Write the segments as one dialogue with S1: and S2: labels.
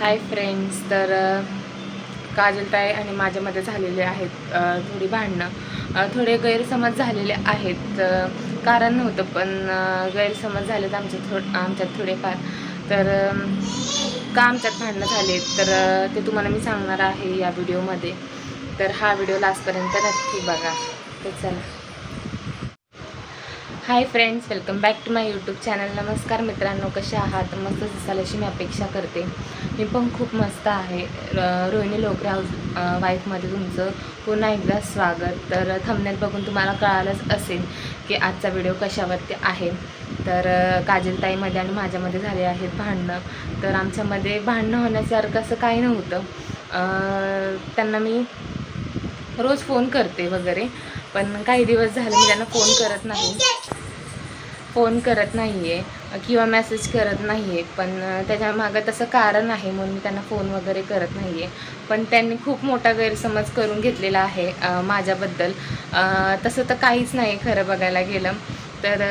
S1: Hi friends तर अ, काजलताई आणि माझ्यामध्ये झालेले आहेत थोडी भांडणं. थोडे गैरसमज झालेले आहेत कारण नव्हतं पण गैरसमज झालेत आमच्या थो आमच्यात थोडेफार. तर का आमच्यात भांडणं झाले तर ते तुम्हाला मी सांगणार आहे या व्हिडिओमध्ये. तर हा व्हिडिओ लास्टपर्यंत नक्की बघा. तर चला. Hi friends welcome back to my YouTube channel. नमस्कार मित्रांनो कसे आहात? मस्त दिसाल अशी मी अपेक्षा करते. मी पण खूप मस्त आहे. र- रोहिणी लोकरे हाऊस वाईफमध्ये तुमचं पुन्हा एकदा स्वागत. तर थंबनेल बघून तुम्हाला कळालंच असेल की आजचा व्हिडिओ कशावरती आहे. तर काजलताईमध्ये आणि माझ्यामध्ये झाले आहेत भांडणं. तर आमच्यामध्ये भांडणं होण्यासारखं असं काही नव्हतं. त्यांना मी रोज फोन करते वगैरे. पण काही दिवस झाले मी त्यांना फोन करत नाही. फोन करत नाही आहे किंवा मेसेज करत नाही आहे पण त्याच्या मागं तसं कारण आहे म्हणून मी त्यांना फोन वगैरे करत नाही आहे पण त्यांनी खूप मोठा गैरसमज करून घेतलेला आहे माझ्याबद्दल. तसं तर काहीच नाही खरं बघायला गेलं. तर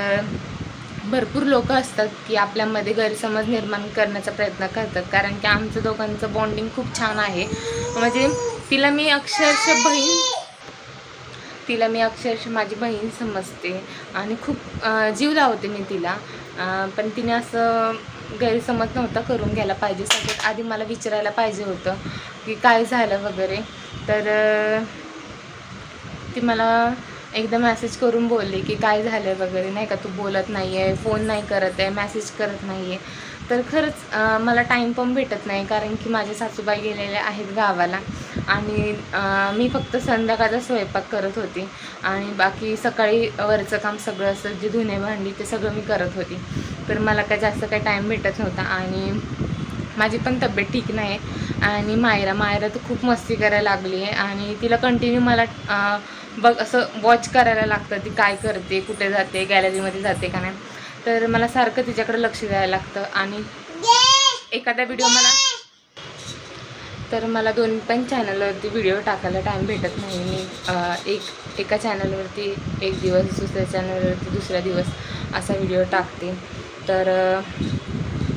S1: भरपूर लोक असतात की आपल्यामध्ये गैरसमज निर्माण करण्याचा प्रयत्न करतात. कारण की आमचं दोघांचं बॉन्डिंग खूप छान आहे. म्हणजे तिला मी अक्षरशः बहीण तिला मी अक्षरशः माझी बहीण समजते आणि खूप जीव लावते मी तिला. पण तिने असं गैरसमज नव्हता करून घ्यायला पाहिजे. सगळ्यात आधी मला विचारायला पाहिजे होतं की काय झालं वगैरे. तर ती मला एकदा मॅसेज करून बोलली की काय झालं वगैरे. नाही का तू बोलत नाही आहे फोन नाही करत आहे मेसेज करत नाही आहे तर खरंच मला टाईम पण भेटत नाही कारण की माझे सासूबाई गेलेले आहेत गावाला. आणि मी फक्त संध्याकाळचा स्वयंपाक करत होती. आणि बाकी सकाळी वरचं काम सगळं असं जे धुणे भांडी ते सगळं मी करत होती. तर मला काय जास्त काही टाईम भेटत नव्हता. आणि माझी पण तब्येत ठीक नाही आणि मायरा मायरा तर खूप मस्ती करायला लागली आहे. आणि तिला कंटिन्यू मला बघ असं वॉच करायला लागतं ती काय करते कुठे जाते गॅलरीमध्ये जाते का नाही. तर मला सारखं तिच्याकडे लक्ष द्यायला लागतं. आणि एखादा व्हिडिओ मला तर मला दोन पण चॅनलवरती व्हिडिओ टाकायला टाईम भेटत नाही. मी एक एका चॅनलवरती एक दिवस दुसऱ्या चॅनलवरती दुसरा दिवस असा व्हिडिओ टाकते. तर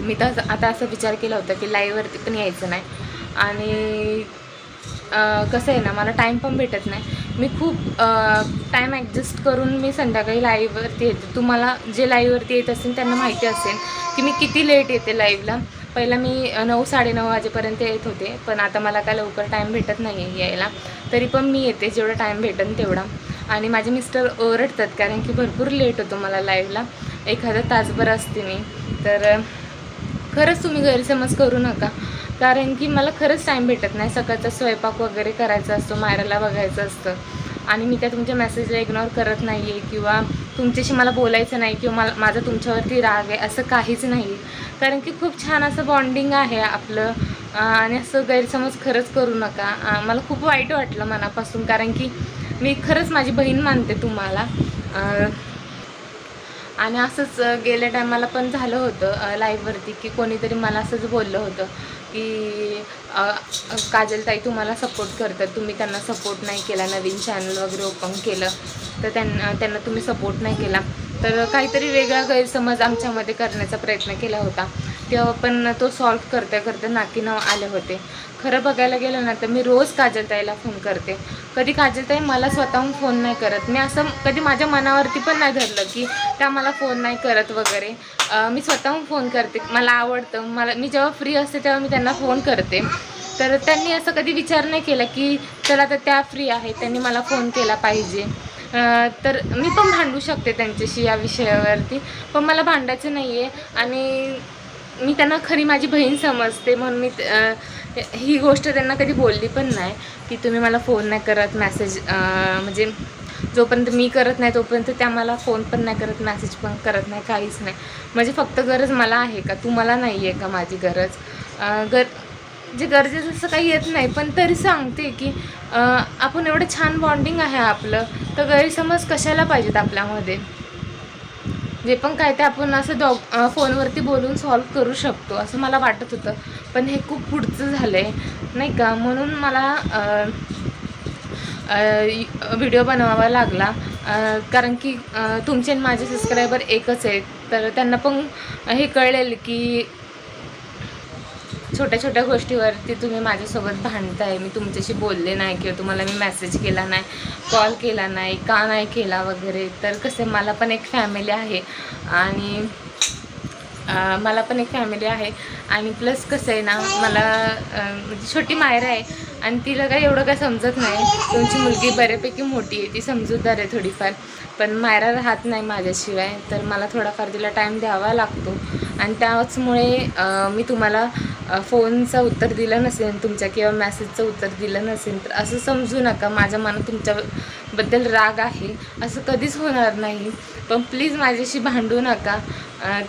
S1: मी तर आता असा विचार केला होता की लाईव्हवरती पण यायचं नाही. आणि कसं आहे ना मला टाईम पण भेटत नाही. मी खूप टाईम ॲडजस्ट करून मी संध्याकाळी लाईव्हवरती येते. तुम्हाला जे लाईव्हवरती येत असेल त्यांना माहिती असेल की मी किती लेट येते लाईव्हला पहिला मी नऊ साडेनऊ वाजेपर्यंत येत होते पण आता मला काय लवकर टाईम भेटत नाही आहे यायला. तरी पण मी येते जेवढा टाईम भेटेल तेवढा. आणि माझे मिस्टर ओरडतात कारण की भरपूर लेट होतो मला लाईव्हला एखादा तासभर असते मी. तर खरंच तुम्ही गैरसमज करू नका. कारण की मला खरंच टाईम भेटत नाही. सकाळचा स्वयंपाक वगैरे करायचा असतो मायराला बघायचं असतं. आणि मी त्या तुमच्या मेसेजला इग्नोर करत नाही आहे किंवा तुमच्याशी मला बोलायचं नाही किंवा मला माझा तुमच्यावरती राग आहे असं काहीच नाही. कारण की खूप छान असं बॉन्डिंग आहे आपलं. आणि असं गैरसमज खरंच करू नका. मला खूप वाईट वाटलं मनापासून कारण की मी खरंच माझी बहीण मानते तुम्हाला. आणि असंच गेल्या टायमाला पण झालं होतं लाईव्हवरती की कोणीतरी मला असंच बोललं होतं. की काजलताई तुम्हाला सपोर्ट करतात. तुम्ही त्यांना सपोर्ट नाही केला नवीन चॅनल वगैरे ओपन केलं तर त्यांना त्यांना तुम्ही सपोर्ट नाही केला. तर काहीतरी वेगळा गैरसमज आमच्यामध्ये करण्याचा प्रयत्न केला होता. तेव्हा पण तो सॉल्व्ह करता करता नाकी नाव आले होते. खरं बघायला गेलं ना तर मी रोज काजलताईला फोन करते. कधी काजलताई मला स्वतःहून फोन नाही करत. मी असं कधी माझ्या मनावरती पण नाही धरलं की त्या मला फोन नाही करत वगैरे. मी स्वतःहून फोन करते. मला आवडतं. मला मी जेव्हा फ्री असते तेव्हा मी त्यांना फोन करते. तर त्यांनी असं कधी विचार नाही केला की चला तर त्या फ्री आहे त्यांनी मला फोन केला पाहिजे. तर मी पण भांडू शकते त्यांच्याशी या विषयावरती. पण मला भांडायचं नाही आहे आणि त्यांना खरी माझी बहीण समजते म्हणून मी ही गोष्ट त्यांना कधी बोलली पण नाही की तुम्ही मला फोन नाही करत मॅसेज म्हणजे जोपर्यंत मी करत नाही तोपर्यंत त्या मला फोन पण नाही करत मेसेज पण करत नाही काहीच नाही. म्हणजे फक्त गरज मला आहे का? तुम्हाला नाही आहे का माझी गरज? गर जे गरजेचं असं काही येत नाही पण तरी सांगते की आपण एवढं छान बॉन्डिंग आहे आपलं तर गैरसमज कशाला पाहिजेत आपल्यामध्ये? जे पण काय ते आपण असं डॉ फोनवरती बोलून सॉल्व करू शकतो असं मला वाटत होतं. पण हे खूप पुढचं झालं आहे नाही का? म्हणून मला व्हिडिओ बनवावा लागला. कारण की तुमचे आणि माझे सबस्क्रायबर एकच आहेत. तर त्यांना पण हे कळेल की छोट्या छोट्या गोष्टीवरती तुम्ही माझ्यासोबत भांडताय मी तुमच्याशी बोलले नाही किंवा तुम्हाला मी मेसेज केला नाही कॉल केला नाही का नाही केला वगैरे तर कसं मला पण एक फॅमिली आहे आणि मला पण एक फॅमिली आहे आणि प्लस कसं आहे ना मला म्हणजे छोटी मायरा आहे आणि तिला काय एवढं काय समजत नाही. तुमची मुलगी बऱ्यापैकी मोठी आहे ती समजूतदार आहे थोडीफार पण मायरा राहत नाही माझ्याशिवाय तर मला थोडाफार तिला टाईम द्यावा लागतो. आणि त्याचमुळे मी तुम्हाला फोनचं उत्तर दिलं नसेल तुमच्या किंवा मॅसेजचं उत्तर दिलं नसेल तर असं समजू नका. माझ्या मनात तुमच्याबद्दल राग आहे. असं कधीच होणार नाही. पण प्लीज माझ्याशी भांडू नका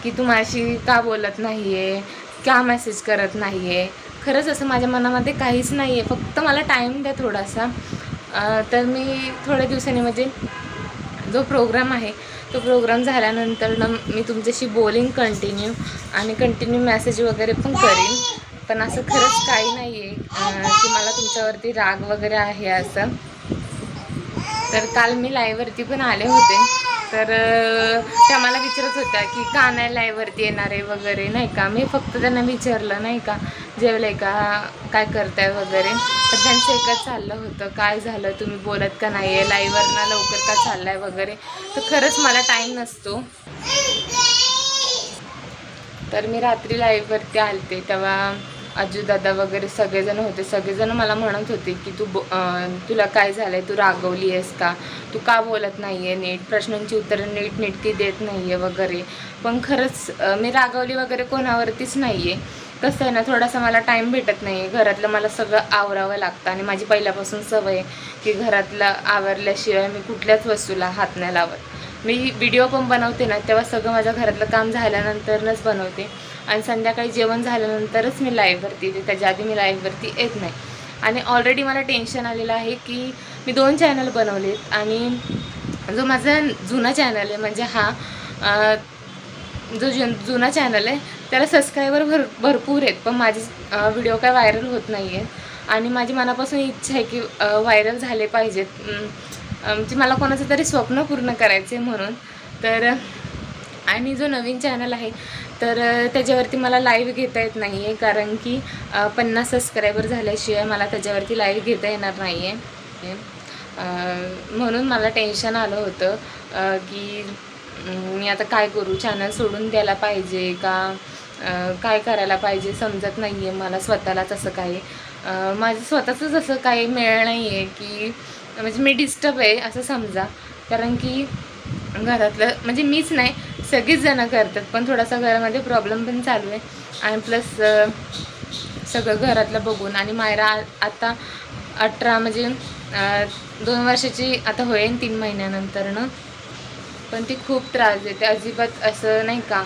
S1: की तू माझ्याशी का बोलत नाही आहे का मेसेज करत नाही आहे खरंच असं माझ्या मनामध्ये काहीच नाही आहे फक्त मला टाईम द्या थोडासा. तर मी थोड्या दिवसांनी म्हणजे जो प्रोग्राम आहे तो प्रोग्राम झाल्यानंतर ना मी तुमच्याशी बोलिंग कंटिन्यू आणि कंटिन्यू मेसेज वगैरे पण करीन. पण असं खरंच काही नाही आहे की मला तुमच्यावरती राग वगैरे आहे असं. तर काल मी लाईव्हवरती पण आले होते. तर त्या मला विचारत होत्या की का नाही लाईव्हवरती येणार आहे वगैरे नाही का? मी फक्त त्यांना विचारलं नाही का? जेवलं का? काय करताय वगैरे? तर त्यांचं एकच चाललं होतं काय झालं? तुम्ही बोलत का नाही आहे लाईव्हवरनं लवकर का चाललाय वगैरे? तर खरंच मला टाईम नसतो. तर मी रात्री लाईव्हवरती आलते तेव्हा दादा वगैरे सगळेजण होते. सगळेजण मला म्हणत होते की तू ब तुला काय झालं आहे तू रागवली आहेस का? तू का बोलत नाही आहे नीट? प्रश्नांची उत्तरं नीट नीटकी देत नाही आहे वगैरे. पण खरंच मी रागवली वगैरे कोणावरतीच नाही आहे कसं आहे ना थोडासा मला टाईम भेटत नाही आहे घरातलं मला सगळं आवरावं लागतं आणि माझी पहिल्यापासून सवय आहे की घरातलं आवरल्याशिवाय मी कुठल्याच वस्तूला हात नाही लावत. मी व्हिडिओ पण बनवते ना तेव्हा सगळं माझ्या घरातलं काम झाल्यानंतरच बनवते. आणि संध्याकाळी जेवण झाल्यानंतरच मी लाईव्हवरती येते. त्याच्या आधी मी लाईव्हवरती येत नाही. आणि ऑलरेडी मला टेन्शन आलेलं आहे की मी दोन चॅनल बनवलेत आणि जो माझा जुना चॅनल आहे म्हणजे हा जो जु जुना चॅनल आहे त्याला सबस्क्रायबर भर भरपूर आहेत. पण माझे व्हिडिओ काय व्हायरल होत नाही आहेत आणि माझी मनापासून इच्छा आहे की व्हायरल झाले पाहिजेत. म्हणजे मला कोणाचं तरी स्वप्न पूर्ण करायचं आहे म्हणून. तर आणि जो नवीन चॅनल आहे तर त्याच्यावरती मला लाईव्ह घेता येत नाही आहे कारण की पन्नास सबस्क्रायबर झाल्याशिवाय मला त्याच्यावरती लाईव्ह घेता येणार नाही आहे म्हणून मला टेन्शन आलं होतं की मी आता काय करू? चॅनल सोडून द्यायला पाहिजे का? काय करायला पाहिजे? समजत नाही आहे मला स्वतःलाच असं काही. माझं स्वतःचंच असं काही मिळ नाही आहे की म्हणजे मी डिस्टर्ब आहे असं समजा. कारण की घरातलं म्हणजे मीच नाही सगळीच जणं करतात पण थोडासा घरामध्ये प्रॉब्लेम पण चालू आहे. आणि प्लस सगळं घरातलं बघून. आणि मायरा आ- आता अठरा म्हणजे दोन वर्षाची आता होईल तीन महिन्यानंतरनं. पण ती खूप त्रास देते. अजिबात असं नाही का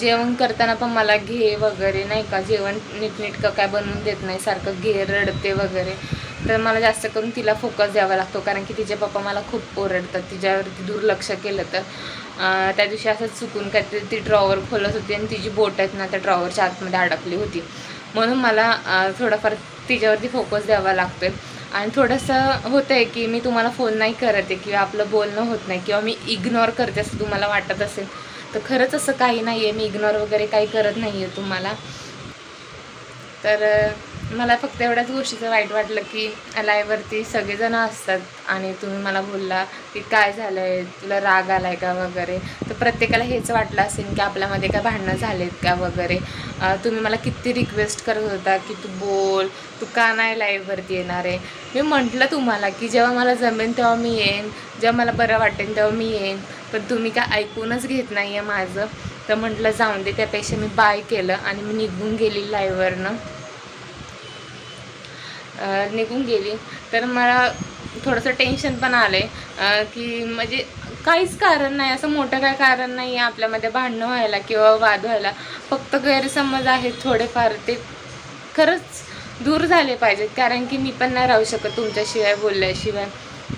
S1: जेवण करताना पण मला घे वगैरे नाही का जेवण नीटनीटकं काय बनवून देत नाही सारखं घे रडते वगैरे. तर मला जास्त करून तिला फोकस द्यावा लागतो. कारण की तिचे पप्पा मला खूप ओरडतात. तिच्यावरती दुर्लक्ष केलं तर. त्या दिवशी असंच चुकून काहीतरी ती ड्रॉवर खोलत होती आणि तिची बोट आहेत ना त्या ड्रॉवरच्या आतमध्ये अडकली होती. म्हणून मला थोडंफार थोडाफार तिच्यावरती फोकस द्यावा लागतोय. आणि थोडंसं होतं आहे की मी तुम्हाला फोन नाही करत आहे किंवा आपलं बोलणं होत नाही किंवा मी इग्नोर करते असं तुम्हाला वाटत असेल तर खरंच असं काही नाही आहे मी इग्नोर वगैरे काही करत नाही आहे तुम्हाला. तर मला फक्त एवढ्याच गोष्टीचं वाईट वाटलं की लाईव्हवरती सगळेजण असतात आणि तुम्ही मला बोलला की काय झालं आहे तुला राग आला आहे का वगैरे. तर प्रत्येकाला हेच वाटलं असेल की आपल्यामध्ये काय भांडणं झालेत का वगैरे. तुम्ही मला किती रिक्वेस्ट करत होता की तू बोल तू का नाही लाईव्हवरती येणार आहे? मी म्हटलं तुम्हाला की जेव्हा मला जमेन तेव्हा मी येईन जेव्हा मला बरं वाटेल तेव्हा मी येईन. पण तुम्ही काय ऐकूनच घेत नाही आहे माझं. तर म्हटलं जाऊन दे त्यापेक्षा मी बाय केलं आणि मी निघून गेली लाईव्हवरनं निघून गेली. तर मला थोडंसं टेन्शन पण आलं आहे की म्हणजे काहीच कारण नाही असं मोठं काय कारण नाही आहे आपल्यामध्ये भांडणं व्हायला किंवा वाद व्हायला. फक्त गैरसमज आहेत थोडेफार ते खरंच दूर झाले पाहिजेत. कारण की मी पण नाही राहू शकत तुमच्याशिवाय बोलल्याशिवाय.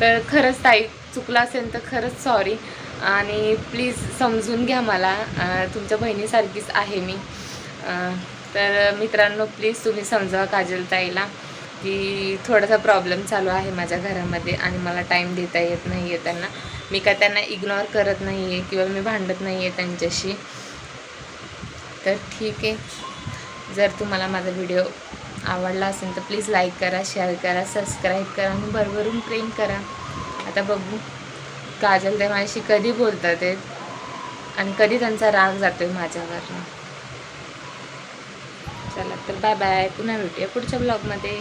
S1: तर खरंच ताई चुकलं असेल तर खरंच सॉरी आणि प्लीज समजून घ्या मला तुमच्या बहिणीसारखीच आहे मी. तर मित्रांनो प्लीज तुम्ही समजावा काजल ताईला. की थोडासा प्रॉब्लेम चालू आहे माझ्या घरामध्ये आणि मला टाईम देता येत नाही आहे त्यांना. मी काय त्यांना इग्नोर करत नाही आहे किंवा मी भांडत नाही आहे त्यांच्याशी. तर ठीक आहे. जर तुम्हाला माझा व्हिडिओ आवडला असेल तर प्लीज लाईक करा शेअर करा सबस्क्राईब करा आणि भरभरून प्रेम करा. आता बघू. काजल ते माझ्याशी कधी बोलतात ते आणि कधी त्यांचा राग जातो आहे माझ्यावरनं? चला तर बाय बाय पुन्हा भेटूया पुढच्या ब्लॉगमध्ये